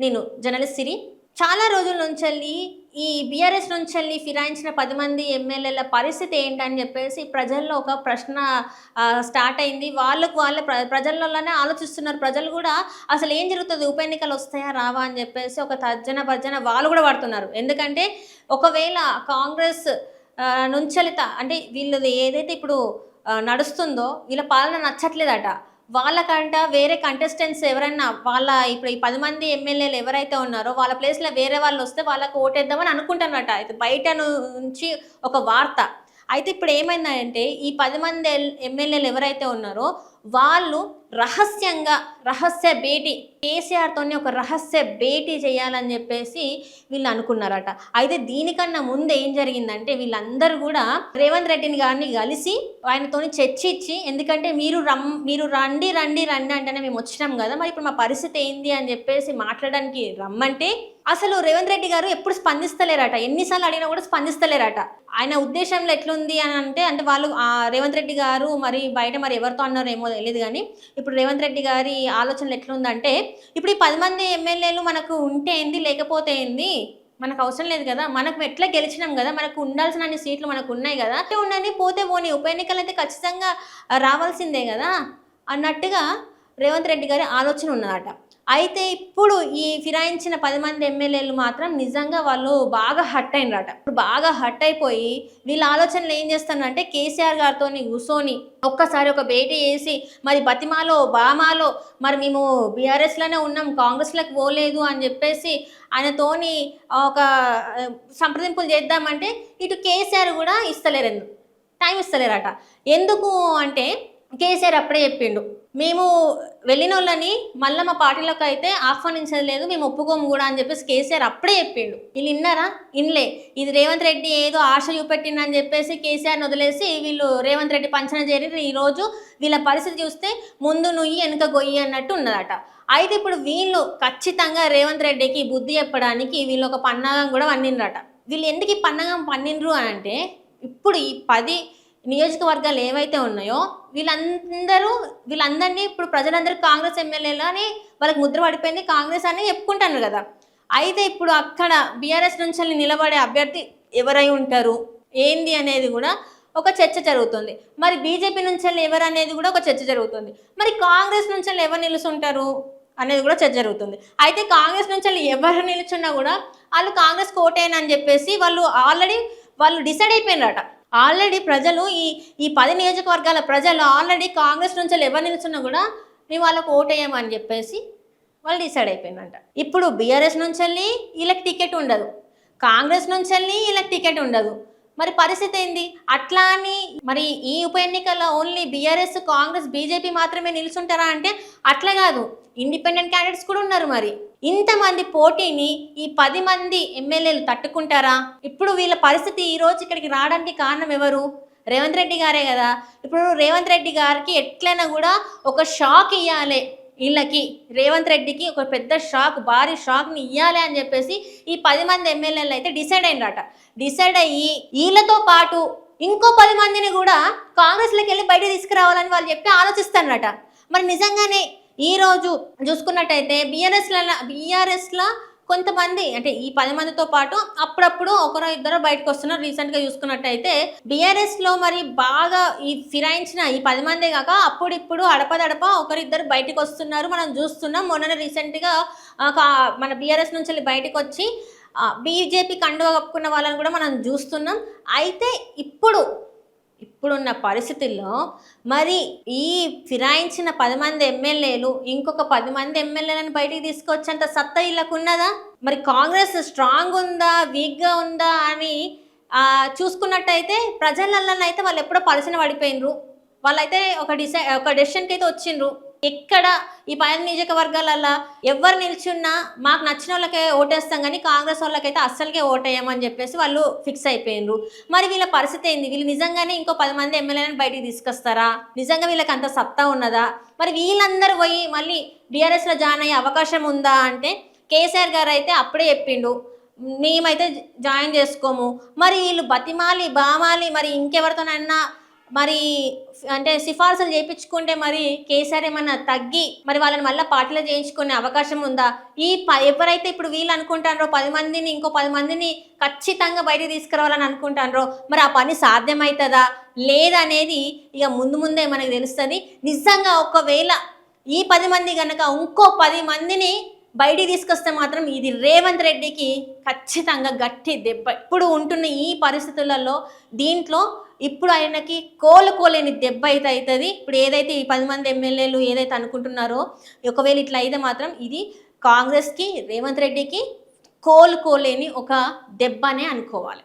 నేను జర్నలిస్ట్ సిరి. చాలా రోజుల నుంచి ఈ బీఆర్ఎస్ నుంచి ఫిరాయించిన పది మంది ఎమ్మెల్యేల పరిస్థితి ఏంటని చెప్పేసి ప్రజల్లో ఒక ప్రశ్న స్టార్ట్ అయింది. వాళ్ళకు వాళ్ళ ప్ర ఆలోచిస్తున్నారు. ప్రజలు కూడా అసలు ఏం జరుగుతుంది? ఉప ఎన్నికలు వస్తాయా? రావా? అని చెప్పేసి ఒక తర్జన భర్జన వాళ్ళు కూడా పడుతున్నారు. ఎందుకంటే ఒకవేళ కాంగ్రెస్ నుంచలిత అంటే వీళ్ళది ఏదైతే ఇప్పుడు నడుస్తుందో వీళ్ళ పాలన నచ్చట్లేదట. వాళ్ళకంట వేరే కంటెస్టెంట్స్ ఎవరైనా వాళ్ళ ఇప్పుడు ఈ పది మంది ఎమ్మెల్యేలు ఎవరైతే ఉన్నారో వాళ్ళ ప్లేస్లో వేరే వాళ్ళు వస్తే వాళ్ళకు ఓటేద్దామని అనుకుంటున్నట అయితే బయట నుంచి ఒక వార్త. అయితే ఇప్పుడు ఏమైందంటే ఈ పది మంది ఎమ్మెల్యేలు ఎవరైతే ఉన్నారో వాళ్ళు రహస్యంగా రహస్య భేటీ కేసీఆర్తోనే ఒక రహస్య భేటీ చేయాలని చెప్పేసి వీళ్ళు అనుకున్నారట. అయితే దీనికన్నా ముందు ఏం జరిగిందంటే వీళ్ళందరూ కూడా రేవంత్ రెడ్డిని గారిని కలిసి ఆయనతోని చర్చించి ఎందుకంటే మీరు రమ్ మీరు రండి రండి రండి అంటేనే మేము వచ్చినాం కదా మరి ఇప్పుడు మా పరిస్థితి ఏంది అని చెప్పేసి మాట్లాడడానికి రమ్మంటే అసలు రేవంత్ రెడ్డి గారు ఎప్పుడు స్పందిస్తలేరట. ఎన్నిసార్లు అడిగినా కూడా స్పందిస్తలేరట. ఆయన ఉద్దేశంలో ఎట్లుంది అని అంటే అంటే వాళ్ళు రేవంత్ రెడ్డి గారు మరి బయట మరి ఎవరితో అన్నారో ఏమో తెలియదు కానీ ఇప్పుడు రేవంత్ రెడ్డి గారి ఆలోచనలు ఎట్లుందంటే ఇప్పుడు ఈ పది మంది ఎమ్మెల్యేలు మనకు ఉంటే ఏంది లేకపోతే ఏంది? మనకు అవసరం లేదు కదా. మనకు ఎట్లా గెలిచినాం కదా. మనకు ఉండాల్సిన అన్ని సీట్లు మనకు ఉన్నాయి కదా. అంటే ఉండని పోతే పోనీ ఉప ఎన్నికలు అయితే ఖచ్చితంగా రావాల్సిందే కదా. అన్నట్టుగా రేవంత్ రెడ్డి గారి ఆలోచన ఉన్నదట. అయితే ఇప్పుడు ఈ ఫిరాయించిన పది మంది ఎమ్మెల్యేలు మాత్రం నిజంగా వాళ్ళు బాగా హట్ అయినరట. ఇప్పుడు బాగా హట్ అయిపోయి వీళ్ళ ఆలోచనలు ఏం చేస్తానంటే కేసీఆర్ గారితో కూర్చొని ఒక్కసారి ఒక భేటీ చేసి మరి బతిమాలో బామాలో మరి మేము బీఆర్ఎస్లోనే ఉన్నాం కాంగ్రెస్లోకి పోలేదు అని చెప్పేసి ఆయనతోని ఒక సంప్రదింపులు చేద్దామంటే ఇటు కేసీఆర్ కూడా ఇస్తలేరు ఎందుకు టైం ఇస్తలేరట. ఎందుకు అంటే కేసీఆర్ అప్పుడే చెప్పిండు. మేము వెళ్ళిన వాళ్ళని మళ్ళీ మా పార్టీలోకి అయితే ఆహ్వానించలేదు మేము ఒప్పుకోము కూడా అని చెప్పేసి కేసీఆర్ అప్పుడే చెప్పిండు. వీళ్ళు ఇన్నారా ఇన్లే ఇది రేవంత్ రెడ్డి ఏదో ఆశ చూపెట్టిందని చెప్పేసి కేసీఆర్ని వదిలేసి వీళ్ళు రేవంత్ రెడ్డి పంచన చేరి ఈరోజు వీళ్ళ పరిస్థితి చూస్తే ముందు నుయ్యి వెనుక గొయ్యి అన్నట్టు ఉన్నదట. అయితే ఇప్పుడు వీళ్ళు ఖచ్చితంగా రేవంత్ రెడ్డికి బుద్ధి చెప్పడానికి వీళ్ళు ఒక పన్నాగం కూడా పన్నిండ్రట వీళ్ళు ఎందుకు ఈ పన్నాగం పన్నిండ్రు అని అంటే ఇప్పుడు ఈ పది నియోజకవర్గాలు ఏవైతే ఉన్నాయో వీళ్ళందరూ వీళ్ళందరినీ ఇప్పుడు ప్రజలందరూ కాంగ్రెస్ ఎమ్మెల్యేలు అని వాళ్ళకి ముద్ర పడిపోయింది. కాంగ్రెస్ అని చెప్పుకుంటాను కదా. అయితే ఇప్పుడు అక్కడ బీఆర్ఎస్ నుంచి నిలబడే అభ్యర్థి ఎవరై ఉంటారు? ఏంది అనేది కూడా ఒక చర్చ జరుగుతుంది. మరి బీజేపీ నుంచి ఎవరు అనేది కూడా ఒక చర్చ జరుగుతుంది. మరి కాంగ్రెస్ నుంచి ఎవరు నిలుచుంటారు అనేది కూడా చర్చ జరుగుతుంది. అయితే కాంగ్రెస్ నుంచి ఎవరు నిలుచున్నా కూడా వాళ్ళు కాంగ్రెస్ కోటేనని చెప్పేసి వాళ్ళు ఆల్రెడీ వాళ్ళు డిసైడ్ అయిపోయినారట. ఆల్రెడీ ప్రజలు ఈ ఈ పది నియోజకవర్గాల ప్రజలు ఆల్రెడీ కాంగ్రెస్ నుంచి ఎవరు నిలుచున్నా కూడా మేము వాళ్ళకు ఓటేయమని చెప్పేసి వాళ్ళు డిసైడ్ అయిపోయిందంట. ఇప్పుడు బీఆర్ఎస్ నుంచి వెళ్ళి వీళ్ళకి టికెట్ ఉండదు. కాంగ్రెస్ నుంచి వెళ్ళి వీళ్ళకి టికెట్ ఉండదు. మరి పరిస్థితి ఏంది? అట్లా అని మరి ఈ ఉప ఎన్నికల్లో ఓన్లీ బీఆర్ఎస్ కాంగ్రెస్ బీజేపీ మాత్రమే నిలుచుంటారా అంటే అట్లా కాదు. ఇండిపెండెంట్ క్యాండిడేట్స్ కూడా ఉన్నారు మరి. ఇంతమంది పోటీని ఈ పది మంది ఎమ్మెల్యేలు తట్టుకుంటారా? ఇప్పుడు వీళ్ళ పరిస్థితి ఈ రోజు ఇక్కడికి రావడానికి కారణం ఎవరు? రేవంత్ రెడ్డి గారే కదా. ఇప్పుడు రేవంత్ రెడ్డి గారికి ఎట్లైనా కూడా ఒక షాక్ ఇవ్వాలి వీళ్ళకి రేవంత్ రెడ్డికి ఒక పెద్ద షాక్ భారీ షాక్ని ఇవ్వాలి అని చెప్పేసి ఈ పది మంది ఎమ్మెల్యేలు అయితే డిసైడ్ అయినరట. డిసైడ్ అయ్యి వీళ్ళతో పాటు ఇంకో పది మందిని కూడా కాంగ్రెస్లోకి వెళ్ళి బయట తీసుకురావాలని వాళ్ళు చెప్పి ఆలోచిస్తారట మరి నిజంగానే ఈరోజు చూసుకున్నట్టయితే బీఆర్ఎస్ల బీఆర్ఎస్లో కొంతమంది అంటే ఈ పది మందితో పాటు అప్పుడప్పుడు ఒకరో ఇద్దరు బయటకు వస్తున్నారు. రీసెంట్గా చూసుకున్నట్టయితే బీఆర్ఎస్లో మరి బాగా ఈ ఫిరాయించిన ఈ పది మందే కాక అప్పుడిప్పుడు అడపదడప ఒకరిద్దరు బయటకు వస్తున్నారు. మనం చూస్తున్నాం. మొన్న రీసెంట్గా ఆ, మన బీఆర్ఎస్ నుంచి వెళ్ళి బయటకు వచ్చి బీజేపీ కండువ కప్పుకున్న వాళ్ళని కూడా మనం చూస్తున్నాం. అయితే ఇప్పుడు ఇప్పుడున్న పరిస్థితుల్లో మరి ఈ ఫిరాయించిన పది మంది ఎమ్మెల్యేలు ఇంకొక పది మంది ఎమ్మెల్యేలను బయటికి తీసుకొచ్చేంత సత్తా వీళ్ళకు ఉన్నదా మరి కాంగ్రెస్ స్ట్రాంగ్ ఉందా? వీక్గా ఉందా? అని చూసుకున్నట్టయితే ప్రజలల్లో అయితే వాళ్ళు ఎప్పుడో పరిచయం పడిపోయినరు. వాళ్ళైతే ఒక డిసై ఒక డెసిషన్కి అయితే వచ్చిండ్రు ఎక్కడ ఈ పైన నియోజకవర్గాలల్లో ఎవరు నిల్చున్నా మాకు నచ్చిన వాళ్ళకే ఓటేస్తాం కానీ కాంగ్రెస్ వాళ్ళకైతే అస్సలకే ఓటేయమని చెప్పేసి వాళ్ళు ఫిక్స్ అయిపోయినరు మరి వీళ్ళ పరిస్థితి ఏంది? వీళ్ళు నిజంగానే ఇంకో పది మంది ఎమ్మెల్యేలను బయటికి తీసుకొస్తారా? నిజంగా వీళ్ళకి అంత సత్తా ఉన్నదా? మరి వీళ్ళందరూ పోయి మళ్ళీ బీఆర్ఎస్లో జాయిన్ అయ్యే అవకాశం ఉందా అంటే కేసీఆర్ గారు అయితే అప్పుడే చెప్పిండు మేమైతే జాయిన్ చేసుకోము. మరి వీళ్ళు బతిమాలి బామాలి మరి ఇంకెవరితోనైనా మరి అంటే సిఫార్సులు చేయించుకుంటే మరి కేసీఆర్ ఏమన్నా తగ్గి మరి వాళ్ళని మళ్ళీ పార్టీలో చేయించుకునే అవకాశం ఉందా? ఈ ప ఎవరైతే ఇప్పుడు వీళ్ళు అనుకుంటారో పది మందిని ఇంకో పది మందిని ఖచ్చితంగా బయటికి తీసుకురావాలని అనుకుంటారో మరి ఆ పని సాధ్యమవుతుందా లేదనేది ఇక ముందు ముందే మనకు తెలుస్తుంది. నిజంగా ఒకవేళ ఈ పది మంది కనుక ఇంకో పది మందిని బయటికి తీసుకొస్తే మాత్రం ఇది రేవంత్ రెడ్డికి ఖచ్చితంగా గట్టి దెబ్బ. ఇప్పుడు ఉంటున్న ఈ పరిస్థితులలో దీంట్లో ఇప్పుడు ఆయనకి కోలుకోలేని దెబ్బ అయితే అవుతుంది. ఇప్పుడు ఏదైతే ఈ పది మంది ఎమ్మెల్యేలు ఏదైతే అనుకుంటున్నారో ఒకవేళ ఇట్లా అయితే మాత్రం ఇది కాంగ్రెస్కి రేవంత్ రెడ్డికి కోలుకోలేని ఒక దెబ్బనే అనుకోవాలి.